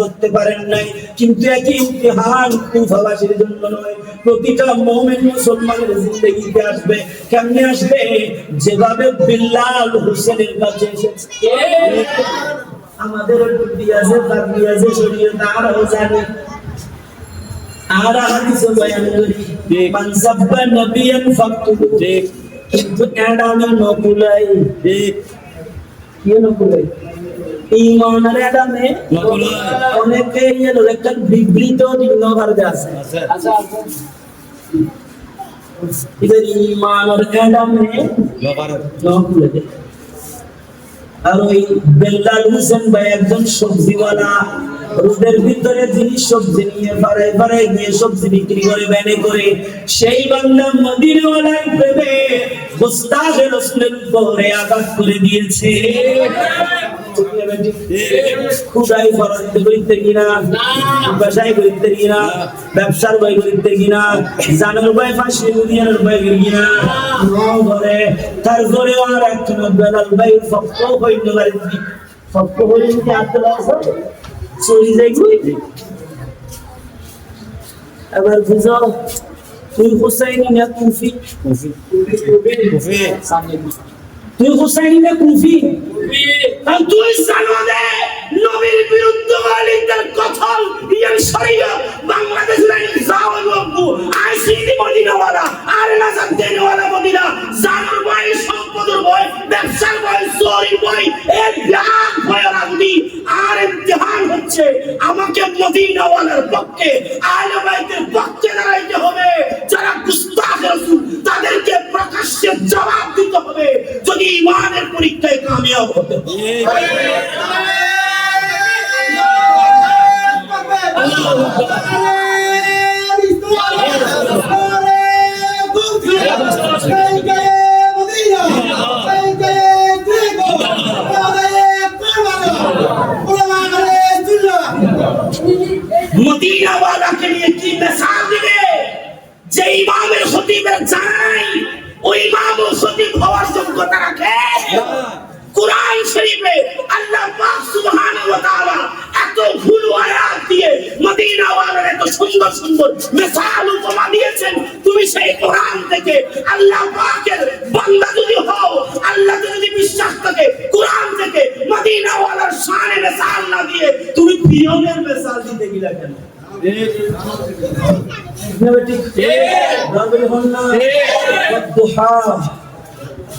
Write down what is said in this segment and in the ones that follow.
করতে পারেন নাই। কিন্তু একই ইমতিহান কুফাবাসীর জন্য নয় প্রতিটা মুমিন মুসলমানের জিন্দগিতে আসবে। কেমনে আসবে? যেভাবে বিল্লাল হোসেনের কাছে এসেছে। আমাদের আছে বাকি আছে শরীয়ত আমরাও জানি। আর হাদিসে বয়ান করি। মান সাব্বা নবিয়ান ফাকতুহু কিন্তু এডামে নকুলাই। ঠিক কি নকুলাই? আর ওই ভাই একজন সবজিওয়ালা, রোদের ভিতরে যিনি সবজি নিয়ে বাড়ায় বাড়ায় গিয়ে সবজি বিক্রি করে ব্যানে করে, সেই বাংলা মদিনওয়ালার প্রেমে মুস্তাফে রসুলের উপরে আঘাত করে দিয়েছে। খুদাই ফরাতে করিতে কিনা ব্যবসায় করিতে কিনা ব্যবসার বই করিতে কিনা জানার বই ফাঁসি মুদিয়ানোর বই কিনা ঘরে তারপরে আর একজন বেলাল ভাই সপ্ত হইল বাড়িতে সপ্ত হইল কি আত্মা আছে চলি যাই এবার বুঝো তুই হুসাইনি না কুফি। কফি। কফি। তুই হুসাইনি না কুফি। তুই জানো দে নবীর বিরুদ্ধে ওয়ালিদের কথল কামিয়াব হতে হয়। মদিনাওয়ালাকে নিয়ে কি মেসাল দিবে? যে ইমামের খতিবের জানাই ওই ইমাম ও খতিব হওয়ার যোগ্যতা রাখে। কোরআন শরীফে আল্লাহ পাক সুবহানাহু ওয়া তাআলা এত ভুল আয়াত দিয়ে মদিনাওয়ালার এত সুন্দর সুন্দর মিসাল উপমা দিয়েছেন। তুমি সেই কোরআন থেকে আল্লাহ পাকের বান্দা যদি হও আল্লাহ যদি বিশ্বাস থাকে কোরআন থেকে মদিনাওয়ালার শানে মিসাল না দিয়ে তুমি পিয়নের মিসাল দিতে গিলা কেন?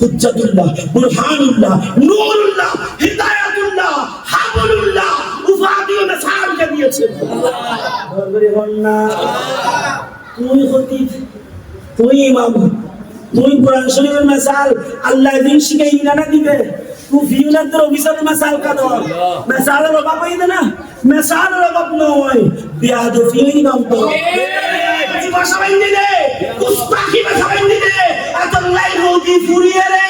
হুজ্জাতুল্লাহ বুরহানুল্লাহ নূরুল্লাহ হিদায়াতুল্লাহ হাবলুল্লাহ উপাধি মেসালকে দিয়েছেন তুই হতি তুই ইমাম তুই কোরআন শরীফের মেসাল আল্লাহ দিন শিখাই না দিবে তুই ফিউনাদের অফিসার মেসাল কাদ মেসালের অভাব হইতে না মেসালের অভাব নয় বিয়াদ ফিউই নাম তো ভাষা বাইন্দি দে গুস্তাখি ভাষা ফুরিয়ে রে।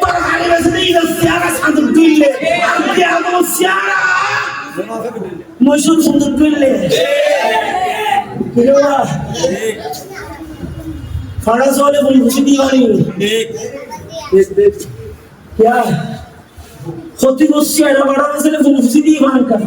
তোর হারে বেশি দিকে সিয়ারা শান্ত দিলে আমি আগো সিয়ারা? মৈশুর শান্ত দিলে ঠিক ফারাজ वाले कोई खुशी दीवानी ঠিক ঠিক ঠিক क्या ক্ষতি করছি, এরা বাড়া বেশি খুশি দিয়ে বান কাজ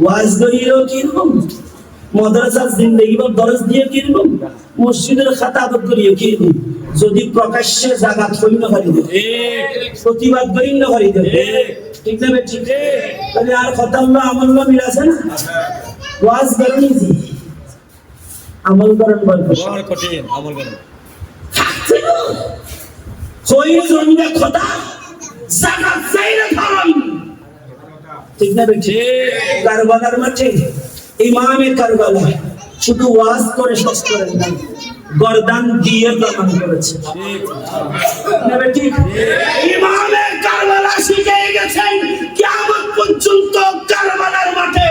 এলে ওয়াজগরিরও কীরকম? মাদ্রাসার জিন্দগি বা দরজ দিয়ে কীরকম? মসজিদের খাতাবত করিও কীরকম? যদি প্রকাশ্যে জাগাত হই না পারি ঠিক প্রতিবাদ করি না পারি ঠিক না ঠিক? তাহলে আর কথা হলো আমল না মিল আছে না? ওয়াজ করেন ইজি আমল করেন বড় কঠিন। আমল করেন। হই জমিনে খোদা জাকাত চাইলে ধরন। ঠিক না বেটি কারবালার মাঠে ইমামে কারবালা শুধু ওয়াজ করে শেষ করেন না গরদান দিয়ে প্রমাণ করেছে। ঠিক? ইমামে কারবালা শিখে গেছেন, কিয়ামত পর্যন্ত কারবালার মাঠে।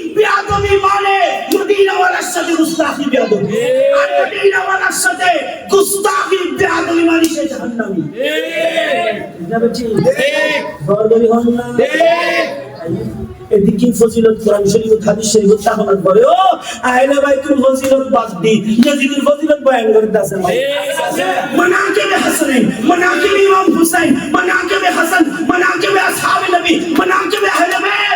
বেয়াদবি মানে মদিনা ওয়ালার সাথে গুস্তাখি বেয়াদবি আর মদিনা ওয়ালার সাথে গুস্তাখি বেয়াদবি মানে সে জাহান্নামী। ঠিক? গর্বই হন না। এদিকে ফজিলত কোরআন শরীফ হাদিস শরীফ তাহলে করে ও আহলে বাইতুল ফজিলত বাদ দি ইয়াজিদুল ফজিলত বয়ান করে দাসে মানাকিব হাসান মানাকিব ইমাম হুসাইন মানাকিব হাসান মানাকিব আসহাব নবী মানাকিব আহলে বাইত ফাজাইল আহলে বাইত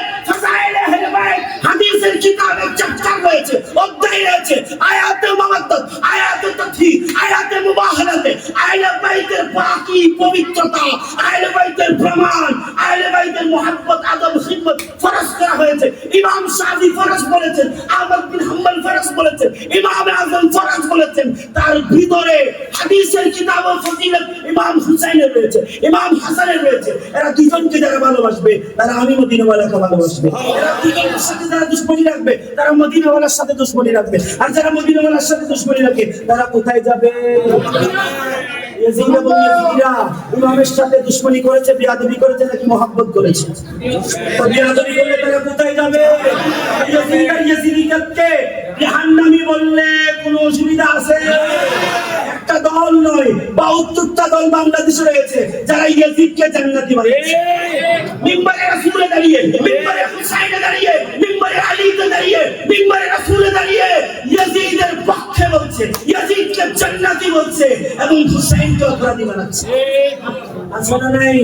হাদিসের কিতাবে চ্যাপ্টার রয়েছে, অধ্যায় রয়েছে। আয়াতে মামাত্তত আয়াতে তথি আয়াতে মুবাহালাতে। আহলে বাইতের বাকি পবিত্রতা আহলে বাইতের প্রমাণ আহলে বাইতের মুহাব্বত, আদব খিদমত ফরজ করা হয়েছে। ইমাম শাফি ফরজ বলেছেন, আহমদ বিন হাম্বল ফরজ বলেছেন, ইমাম আজম ফরজ বলেছেন। তার ভিতরে হাদিসের কিতাব ও ফজিলত ইমাম হুসাইনের রয়েছে, ইমাম হাসানের রয়েছে। এরা দুজনকে যারা ভালোবাসবে, তারা আমি মদিনাওয়ালাকে ভালোবাসবে। এরা দুজনের সাথে যারা রাখবে, তারা মদিনাওয়ালার সাথে দুশ্মনী রাখবে। আর যারা মদিনাওয়ালার সাথে দুশ্মনী রাখে, তারা কোথায় যাবে? একটা দল নয়, বাহাত্তরটা দল বাংলাদেশে রয়েছে, যারা ইয়াজিদকে জান্নাতি বলে মিম্বরে দাঁড়িয়ে, মিম্বরে হুসাইনে দাঁড়িয়ে দাঁড়িয়ে, মিম্বরে রাসূলে দাঁড়িয়ে পক্ষে বলছে, ইয়াজিদকে জান্নাতি বলছে এবং হুসাইনকে অপরাধী বানাচ্ছে। আছে না নাই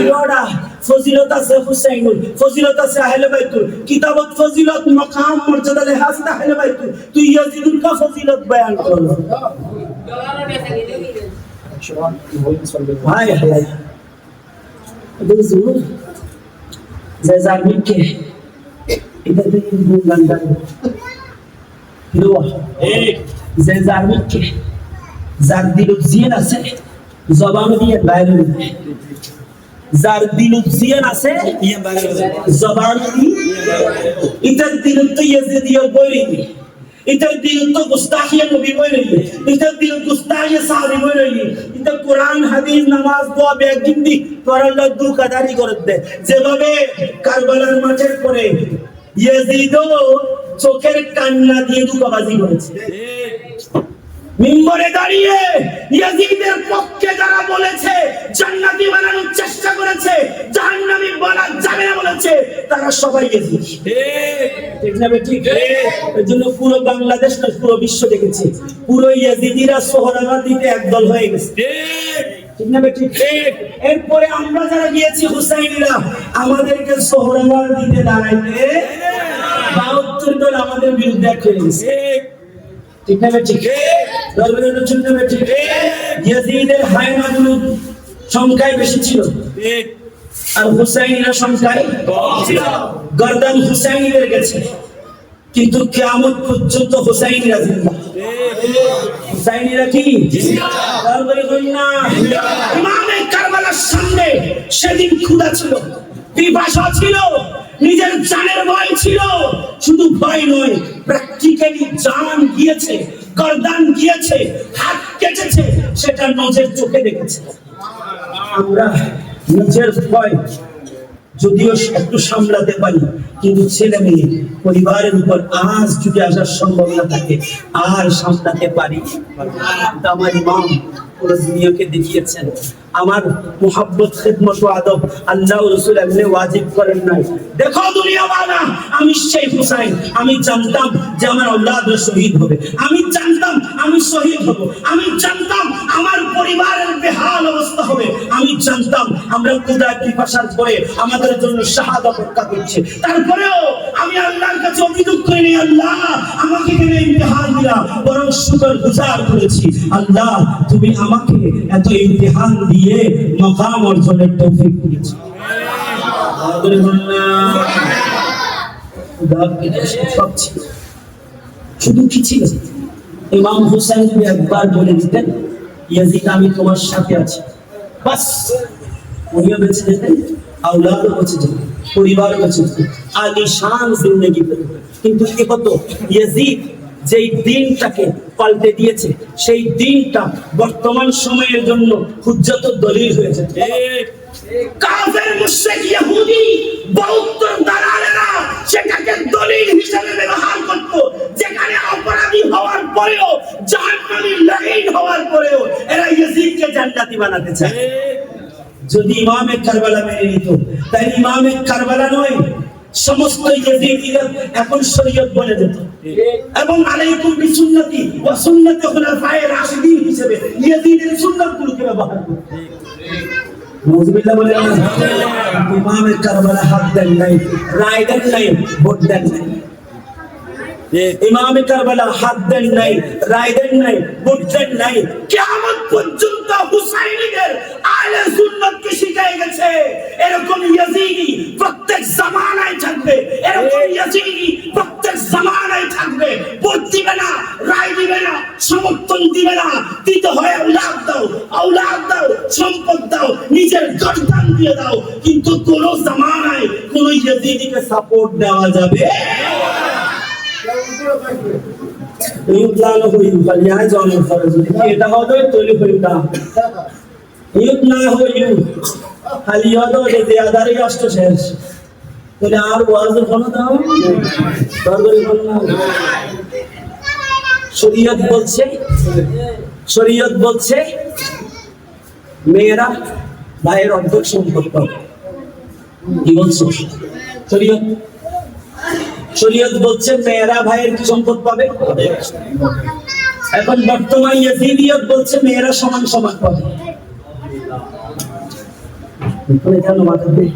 ইরোডা ফজিলত আছে হুসাইনুল, ফজিলত আছে আহলে বাইতুল, কিতাবত ফজিলত, মাকাম, মর্যাদা লেহাজ আহলে বাইতুল। তুই ইয়াজিদুল কা ফজিলত বয়ান করল? ভাই এটা জুর যে জামিকে এটা দিয়ে হিরোয়া যে জামিকে যার দিল জিয়ান আছে জবান দিয়ে বাইরে। যার দিল জিয়ান আছে জবান দিয়ে ইতার দিল তো ইয়াজিদিয়া বইরি ইতার দিল তো গুস্তাখিয়া নবী বইরি ইতার দিল গুস্তাখিয়া সাহাবী বইরি ইতার কোরআন, হাদিস, নামাজ, দোয়া বেগিন্দি করাল্লা দুঃখ আদারি করে দে যেভাবে চোখের কান্না দিয়ে দুঃখবাজি করেছে মিম্বরে দাঁড়িয়ে ইয়াজিদের পক্ষে যারা বলেছে, জান্নাতি বানানোর চেষ্টা করেছে, জাহান্নামী বলা যাবে না বলেছে, তারা সবাই ঠিক ঠিক? জন্য পুরো বাংলাদেশ না পুরো বিশ্ব দেখেছে। পুরো ইয়াজিদিরা সোহরাবাদিতে একদল হয়ে গেছে। এরপরে আমরা যারা গিয়েছি হুসাইনিরা, আমাদেরকে সোহরাবাদ দিতে দাঁড়াইতে আমাদের বিরুদ্ধে এক গেছে। ঠিক না ঠিক। দলবের জন্য ঠিক। ইয়াজিদের হায়নাগুলো সংখ্যায় বেশি ছিল। আর হুসাইনিরা সংখ্যায় গর্দান হুসাইনিদের গেছে। কিন্তু কেয়ামত পর্যন্ত হুসাইনিরা জিন্দা। হুসাইনিরা কি? দরবারে না? ইমামে কারবালার সামনে সেদিন ক্ষুধা ছিল। পিপাসা ছিল। নিজের জানের ভয় ছিল। শুধু ভয় নয়, প্র্যাকটিক্যালি জান গিয়েছে, গর্দান গিয়েছে, হাত কেটেছে সেটা নজর চোখে দেখেছে। আমরা নিজের ভয় যদিও একটু সামলাতে পারি, কিন্তু ছেলে মেয়ে, পরিবারের উপর আজ যদি আসার সম্ভাবনা থাকে, আর সামলাতে পারি। আমার ইমাম পুরো দুনিয়াকে দেখিয়েছেন। আমার মোহাব্বত, খেদমত আদব আল্লাহ রসুল এমনি ওয়াজিব করেন নাই। দেখো দুনিয়া বানা আমি শেখ হুসাইন, আমি জানতাম যে আমার আল্লাহ শহীদ হবে। আমি জানতাম আমি শহীদ হব। আমি জানতাম আমার পরিবারের বেহাল অবস্থা হবে। আমি জানতাম আমরা কুদা পিপাসার পরে আমাদের জন্য শাহাদ অপেক্ষা করছে। তারপরেও আমি আল্লাহর কাছে অভিযোগ করিনি, আল্লাহ, আমাকে কেন ইমতিহান দিলা? বরং শুকর গুজার করেছি, আল্লাহ, তুমি আমাকে এত ইমতিহান দিয়ে মকাম অর্জনের তৌফিক দিয়েছি। শুধু কি ছিল? ইমাম হুসাইন একবার বলে দিতেন, ইয়াজিদ, আমি তোমার সাথে আছি। বাস, উনিও বেঁচে যেতেন আউলাদও যেতেন, পরিবারও যেতেন। আলিশান জিন্দগি কিন্তু কি হতো? ইয়াজিদ যেই দিনটাকে পাল্টে দিয়েছে সেই দিনটা বর্তমান সময়ের জন্য হুজ্জত দলিল হয়েছে। কাফের মুশরিক ইহুদি বৌদ্ধ দালালেরা সেটাকে দলিল হিসেবে ব্যবহার করত। যেখানে অপরাধী হওয়ার পরেও জাহান্নামী হওয়ার পরেও এরা ইয়াজিদকে জান্নাতি বানাতে চায়। যদি ইমামে কারবালা মেনে নিত তাই ইমামে কারবালা নয় সমস্ত এখন শরীয়ত বলে দিত। এবং আলাইকুম বিসুন্নতি ওয়া সুন্নতি খুলাফায়ে রাশিদিন হিসেবে ইয়াজিদের সুন্নাতগুলোকে ব্যবহার করত। বলে ইমামে কারবালা হাত দেন নাই, রায় দেন নাই, ভোট দেন নাই। ইমামে কারবালা হাত দেন নাই রায় দেন নাই ভোট দেন নাই কিয়ামত পর্যন্ত হুসাইনীদের আহলে সুন্নাতকে শিখাই গেছে? এরকম ইয়াজিদি প্রত্যেক জামানায় থাকবে এরকম ইয়াজিদি প্রত্যেক জামানায় থাকবে। ভোট দিবে না রায় দিবে না সমর্থন দিবে না। দিতে হয় আউলাদ দাও আউলাদ দাও সম্পদ দাও নিজের গর্দান দিয়ে দাও। কিন্তু কোন জামানায় কোন ইয়াজিদিকে সাপোর্ট দেওয়া যাবে? হইউ জন্ম করে যদি। এটা না। ইউদ না হইউ যে দেয়াদারি কষ্ট শেষ। তাহলে আর ওয়াজ দাও না। শরীয়ত বলছে শরীয়ত বলছে মেয়েরা ভাইয়ের অর্ধেক সম্পদ পাবে। কি বলছে? শরীয়ত শরীয়ত বলছে মেয়েরা ভাইয়ের কি সম্পদ পাবে? এখন বর্তমান ইয়াজিদিয়ত বলছে মেয়েরা সমান সমান পাবে।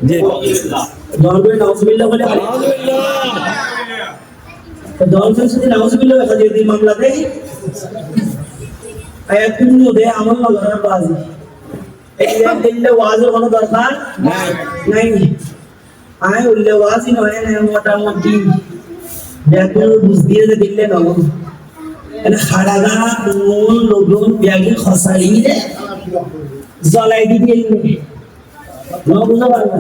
দিয়ে? মামলা বাজি। কোনো দরকার? নাই। উল্লে নয় মোটামুটি। ব্যাকুল বুঝ দিয়ে যে দিলে নগর এটা খাড়াগা নুন, লবণ ব্যাগে খসাড়ি জ্বলাই দিবি এই নুন। ন বুঝতে পারবে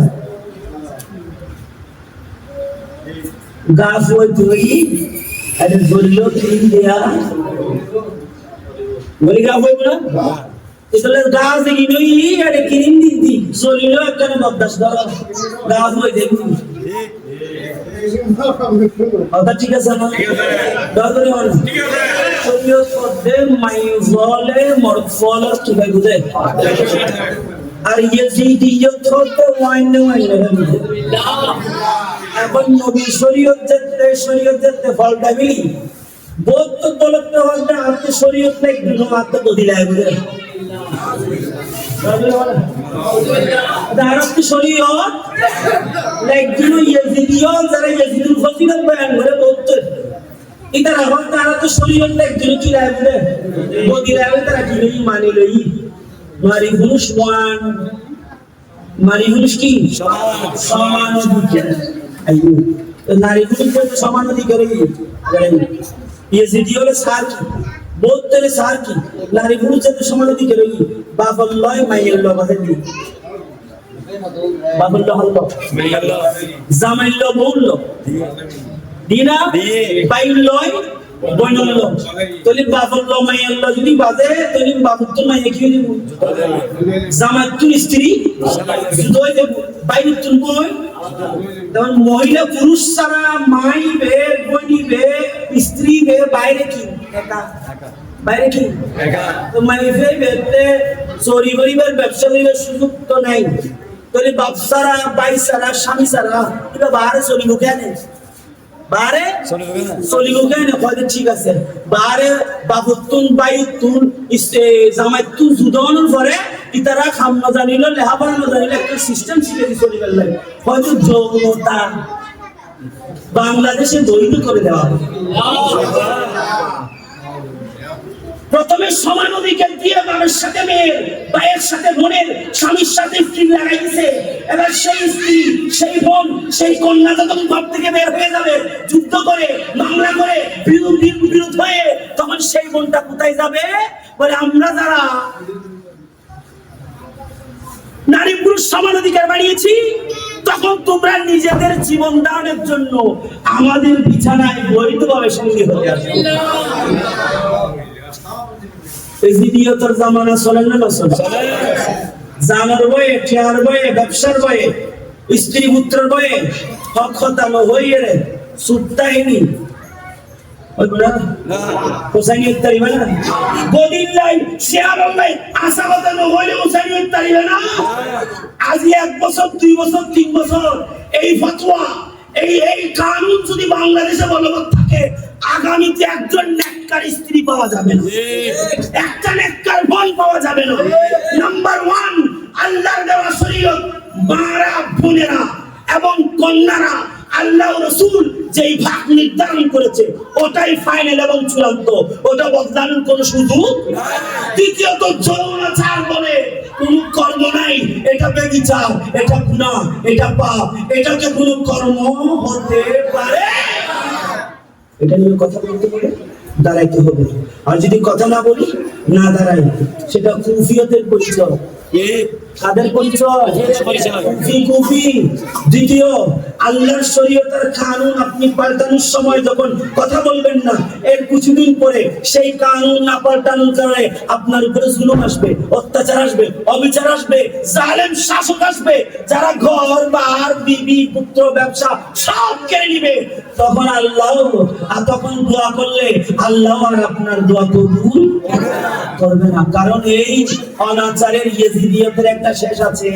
গাছ ওই দই এটা জ্বললো ক্রিম দেয়া। বলি, গা হইব না গাছ দেখি নই এটা ক্রিম দিদি জ্বলিলো একখানে বদাস ধরো গাছ ওই দেখবি কথা ঠিক আছে না? দরকারি না শরীয়ত মধ্যে মাইজলে মরফলে তুলে বুঝে? আর ইয়াজিদিয়ত হতে ওয়াইনে ওয়াইনে এখন নবী শরীয়ত যেতে শরীয়ত যেতে ফলটা মিলি বৌদ্ধ দলতে হলে আপনি শরীয়ত নাই মাত্র বদিলায় বুঝে? দাঁড়াতে শরীয়ত একজন ইয়াজিদিও যারা ইয়াজিদুল ফজিলত বয়ান করে বৌদ্ধ এটা এখন তারা তো শরীয়ত একজন কি রাখবে বদি রাখবে তারা কি লই মানি লই মারি হুনুস ওয়ান মারি হুনুস কি সমান অধিকার আইয়ো নারী হুনুস সমান অধিকার ইয়াজিদি হলো বৌদ্ধের সার কি? নারী হুনুস তো সমান অধিকার বাবাল্লাহ মাইয়াল্লাহ বাদে দি বাবাল্লাহ হলো জামাইল্য বলল দিনা দিয়ে। বাইলয় বইনল্য তলি বাবল্য মাইয়াল্য যদি বাজে, তলি বাবুর তো মাইয়া কি স্ত্রী জুদয় দেব। বাইর তুল বই তখন মহিলা পুরুষ ছাড়া মাই বে, বইনি বে, স্ত্রী বে, বাইরে কি? একা বাইরে কি? একা তো বেতে চুরি করিবার ব্যবসা করিবার সুযোগ তো নাই। তোর বাপ সারা বাই সারা স্বামী সারা এটা বাহারে চলিব কেন? বাহারে চলে যাবে না চলিব কেন? হয়তো ঠিক আছে। বাহারে বাবুতুন বাইতুন জামাইতুন জুদনের পরে ইতারা খাম না জানিল লেহাপড়া না জানিল একটা সিস্টেম শিখে দিয়ে চলিবার লাগে। হয়তো যৌনতা বাংলাদেশে বৈধ করে দেওয়া প্রথমে সমান অধিকার দিয়ে বাবার সাথে মেয়ের, ভাইয়ের সাথে বোনের, স্বামীর সাথে স্ত্রী লাগাই দিছে। এবার সেই স্ত্রী, সেই বোন, সেই কন্যা যখন ঘর থেকে বের হয়ে যাবে, যুদ্ধ করে, মামলা করে বিরোধ হয়ে তখন সেই বোনটা কোথায় যাবে? বলে, আমরা যারা নারী পুরুষ সমান অধিকার বাড়িয়েছি, তখন তোমরা নিজেদের জীবন দানের জন্য আমাদের বিছানায় বৈধভাবে সঙ্গী হতে আসবে। এজিদিয়তের জামানা চলে না না চলে? জানার বয়ে ঠেয়ার বয়ে, ব্যবসার বয়ে, স্ত্রী পুত্রের বয়ে, হক হতানো হইয়ে রে সুত্তাইনি ওইগুলা না হোসাইনি ইত্তারিবে না? গদিন লাই শেয়ার লাই আশা কথা নহইলে হোসাইনি ইত্তারিবে না? আজ এক বছর, দুই বছর, তিন বছর, এই ফতোয়া এই এই কানুন যদি বাংলাদেশে বলবৎ থাকে, আগামীতে একজন নেককার স্ত্রী পাওয়া যাবে না। একটা নেককার বোন পাওয়া যাবে না। নাম্বার ওয়ান আল্লাহর দেওয়া শরীর মারা বোনেরা এবং কন্যারা আল্লাহ রসুল যেই ভাগ নির্ধারণ করেছে, ওটাই ফাইনাল এবং চূড়ান্ত। ওটা বদলানোর কোনো সুযোগ দ্বিতীয়ত যৌনাচার বলে কর্ম নাই। এটা বেবিচার, এটা গুনাহ এটা পাপ। কর্ম হতে পারে এটা নিয়ে কথা বলতে পারে দাঁড়াইতে হবে। আর যদি কথা না বলি, না দাঁড়াই। সেটা কুফিয়তের পরিচয়। কাদের পরিচয়? দ্বিতীয় আল্লাহর শরীয়তের কানুন আপনি পাল্টানোর সময় যখন কথা বলবেন না এর কিছুদিন পরে সেই কানুন না পাল্টানোর কারণে আপনার উপরে জুলুম আসবে অত্যাচার আসবে অবিচার আসবে জালেম শাসক আসবে। যারা ঘর বার বিবি পুত্র ব্যবসা সব কেড়ে নিবে। তখন আল্লাহ আর তখন দোয়া করলে আল্লাহ আর আপনার দোয়া কবুল করবে না। কারণ এই অনাচারের ইয়েজিদিয়তের একটা শেষ আছে।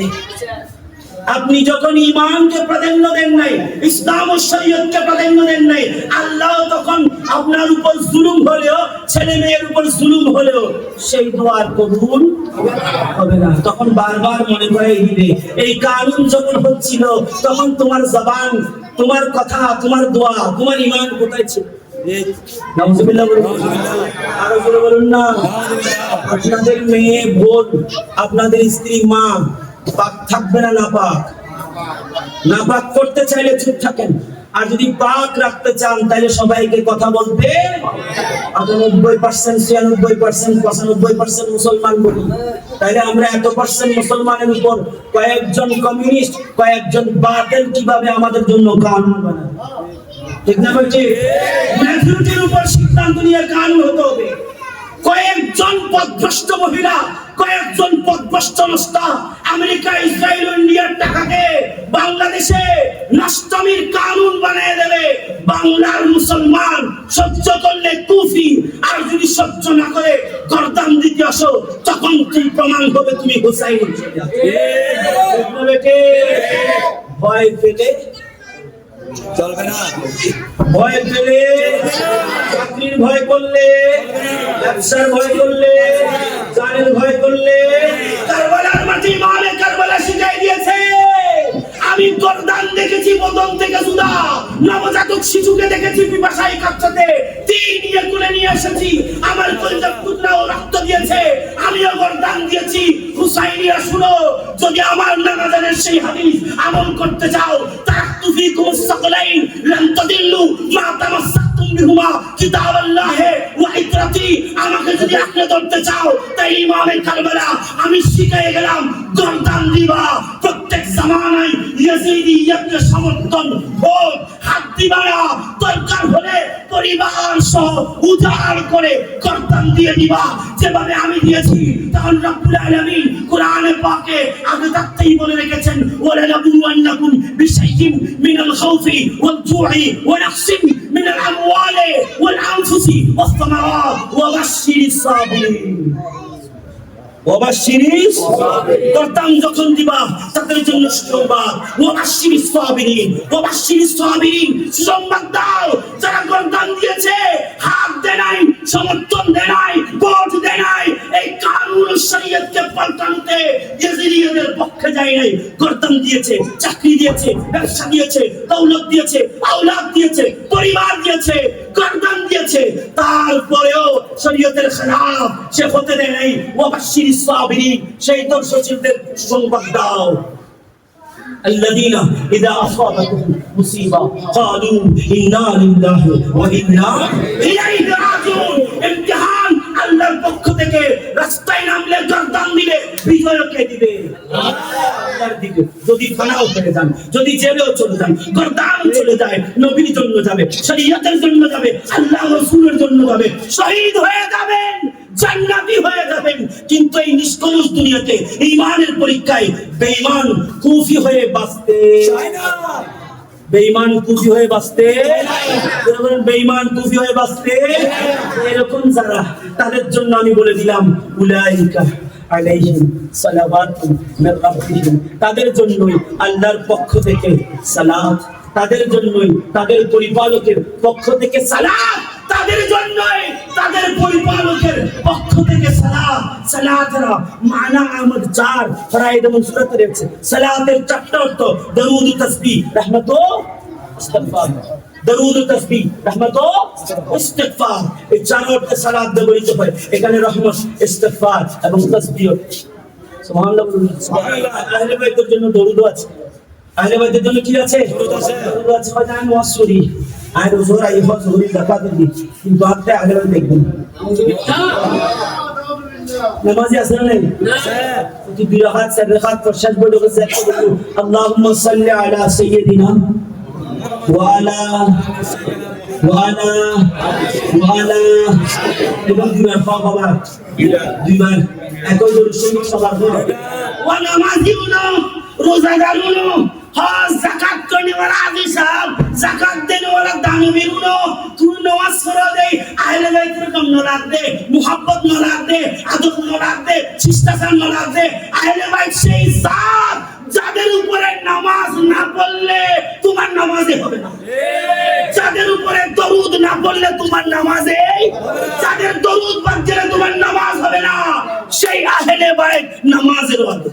আপনি যখন ইমানকে প্রাধান্য দেন নাই, ইসলাম ও শরীয়তকে প্রাধান্য দেন নাই, আল্লাহ তখন আপনার উপর জুলুম হলেও, ছেলে মেয়ের উপর জুলুম হলেও সেই দোয়ার কবুল হবে না। তখন বারবার মনে করে দিবে, এই কানুন যখন হচ্ছিল, তখন তোমার জবান, তোমার কথা, তোমার দোয়া, তোমার ইমান কোথায় ছিল? আপনাদের মেয়ে বোন, আপনাদের স্ত্রী মা, পাক থাকবে না করতে চাইলে চুপ থাকেন। আর যদি পাক রাখতে চান, তাহলে সবাইকে কথা বলতে আটানব্বই পার্সেন্ট ছিয়ানব্বই পার্সেন্ট পঁচানব্বই পার্সেন্ট মুসলমান বলি। তাহলে আমরা এত পার্সেন্ট মুসলমানের উপর কয়েকজন কমিউনিস্ট কয়েকজন বাতিল কীভাবে আমাদের জন্য কানুন বানায়? ঠিক না বলছি উপর সিদ্ধান্ত নিয়ে কানুন হতে হবে। কয়েকজন পদভ্রষ্ট মহিলা কয়েকজন পদভ্রষ্ট নষ্টা আমেরিকা ইসরায়েল ইন্ডিয়ার টাকাকে বাংলাদেশে নষ্টমীর কানুন বানিয়ে দেবে। বাংলার মুসলমান সহ্য করলে কুফি আর যদি সহ্য না করে গরদান দিতে আসো তখন তুমি প্রমাণ হবে তুমি হুসাইন? ভয় পেলে চলবে না। ভয় পেলে, চাকরির ভয় করলে, ব্যবসার ভয় করলে চারের ভয় করলে, কারবালার মাটি মালে কারবালা শিখাই দিয়েছে। আমি গরদান দেখেছি, বদন থেকে সুদা। নবজাতক শিশুকে দেখেছি পিপাসায় কাচ্চাতে তিন নিয়ে কুলে নিয়ে এসেছি। আমার কলিজার টুকরাও রক্ত দিয়েছে। আমিও গরদান দিয়েছি। হুসাইনিয়া, শুনো, যদি আমার নানাজানের সেই হাদিস আমল করতে চাও তারাক্তু ফিকুম সাকলাইন, লান তাদিল্লু মা তামাসসাকতুম বিহুমা কিতাবাল্লাহ ওয়া ইতরাতি আমাকে যদি আঁকড়ে ধরতে চাও, তাই ইমামে কারবালা, আমি শিখে গেলাম, গরদান দিবা। প্রত্যেক জামানায় সমর্থন ভোট হাত দিবারা দরকার হলে পরিবার সহ উজাড় করে কর্তন দিয়ে দিবা। যেভাবে আমি দিয়েছি তখন রব্বুল আলামিন কোরআনে পাকে আগে থাকতেই বলে রেখেছেন ওয়ালা নাবুওয়ান্নাকুম বিশাইইন মিনাল খাউফি ওয়াল জুই ওয়া নাফসিন মিনাল আমওয়ালি ওয়াল আনফুসি ওয়াস ওয়া বাশশিরিস সাবিরিন। যখন দিবা তাদের জন্য সুসংবাদ দাও। যারা গর্দান দিয়েছে হাত দেয় নাই সমর্থন দেয় নাই ভোট দেয় নাই এই কানুন ও শরীয়তকে পাল্টানোতে ইয়াজিদিদের পক্ষে যায় নাই গর্দান দিয়েছে চাকরি দিয়েছে ব্যবসা দিয়েছে দৌলত দিয়েছে আওলাদ দিয়েছে পরিবার দিয়েছে গর্দান দিয়েছে তারপরেও শরীয়তের খেলাফ সে হতে দেয় নাই ওয়াবাশির সাবিরিন সেই দর্শকদের সংবাদ দাও الذين إذا أصابتهم مصيبة قالوا إنا لله وإنا إليه রাস্তায় নামলে গর্দান দিলে বিজয়কে দিবে। আল্লাহর যদি থানাও হয়ে যান, যদি জেলেও চলে যান, গর্দান চলে যায়, নবীর জন্য যাবে, শরীয়তের জন্য যাবে, আল্লাহ রসুলের জন্য যাবে, শহীদ হয়ে যাবেন, জান্নাতি হয়ে যাবেন। কিন্তু এই নিষ্কলুষ দুনিয়াতে ইমানের পরীক্ষায় বেঈমান কুফি হয়ে বাঁচতে চায় না। বেঈমান কুফি হয়ে বাঁচতে বেঈমান কুফি হয়ে বাঁচতে এরকম যারা, তাদের জন্য আমি বলে দিলাম, উলাইকা তাদের জন্যই আল্লাহর পক্ষ থেকে সালাত, তাদের জন্যই তাদের পরিপালকের পক্ষ থেকে সালাত। তাদের জন্যই তাদের পরিপালকের পক্ষ থেকে সালাত সালাতের মানা আমদ চার ফরাইদ মুসরাত রয়েছে। সালাতের চারটা অর্থ দরুদ তাসবিহ রহমত ও দরুদ ও তাসবিহ রহমত ইস্তিগফার। এই চার অর্থে সালাত ব্যবহৃত হয়। এখানে রহমত, ইস্তিগফার এবং তাসবিহ। সুবহানাল্লাহ সুবহানাল্লাহ। আহলে বাইতের জন্য দরুদ আছে। আহলে বাইতের জন্য কি আছে? ওয়াজ করি আর হুজুর আই হজ হুজুর যাকাত দিই কিন্তু আপনি আহলে বাইত দেখবেন। নামাজি আছে না নাই? কি দুই রাকাত চার রাকাত পর শেষ বড় গেছে আল্লাহুম্মা সাল্লি আলা সাইয়্যিদিনা ওয়া আলা ওয়া আলা এবং দুইবার পাও বাবা। দুইবার। একই দরুদ শরীফ সবার পর ওয়া নামাজিউনা, রোজাদারুনা হজ জাকাত করনে ওয়ালা আজি সাহেব জাকাত দেনে ওয়ালা দানবী গুলো তুই নামাজ পড়া দে, আহলে বাইতের কম নলাদ দে, মুহাব্বত নলাদ দে, আদব নলাদ দে, শিষ্টাচার নলাদ দে সেই জাত যাদের উপরে নামাজ না পড়লে তোমার নামাজে হবে না। যাদের উপরে দরুদ না পড়লে তোমার নামাজে যাদের দরুদ বাদ তোমার নামাজ হবে না। সেই আহলে বাইত নামাজের ওয়াদে।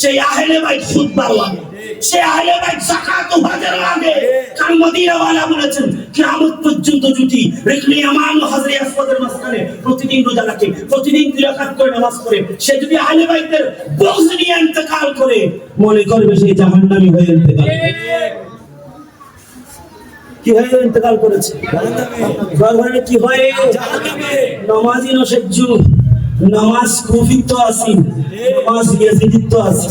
সেই আহলে বাইত খুতবার ওয়াদে। সেই আহলে বাইত যাকাত ও হজের ওয়াদে। কারণ মদিনা ওয়ালা বলেছেন কিয়ামত পর্যন্ত যদি রেখলি আমান ও হজরে মাঝখানে প্রতিদিন রোজা রাখে, প্রতিদিন দুই করে, নামাজ পড়ে, সে যদি আহলে বাইতের বগজ নিয়ে ইন্তেকাল করে, মনে করবে সে জাহান্নামী হয়ে ইন্তেকাল কি হয়ে ইন্তেকাল করেছে? ঘরে কি হয়? নমাজি নসজ্জ নামাজ কুফিত্ব আসি নামাজ ইয়াজিদিত্ব আসি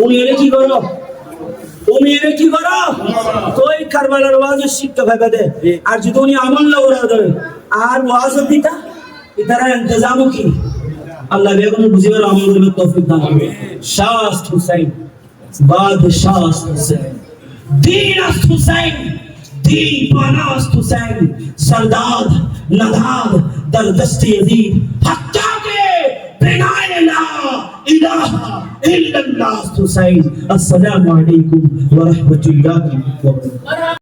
তুমি কি করো? তুমি কি করো? তো কারবালার ওয়াজের শিক্ষা ভাইবা দে। আর যদি উনি আমল না ওরা দেবে আর ওয়াজ পিতা? ইতারা ইন্তজামও কি? আল্লাহ বেগুন বুঝিবার আমল করবে তৌফিক দান করবে শাস্ত হুসাইন বাদ শাস্ত হুসাইন دین است حسین دین پانا است حسین سرداد نداد در دست یزید حتی کے إله إلا الله تسعين السلام عليكم ورحمة الله وبركاته.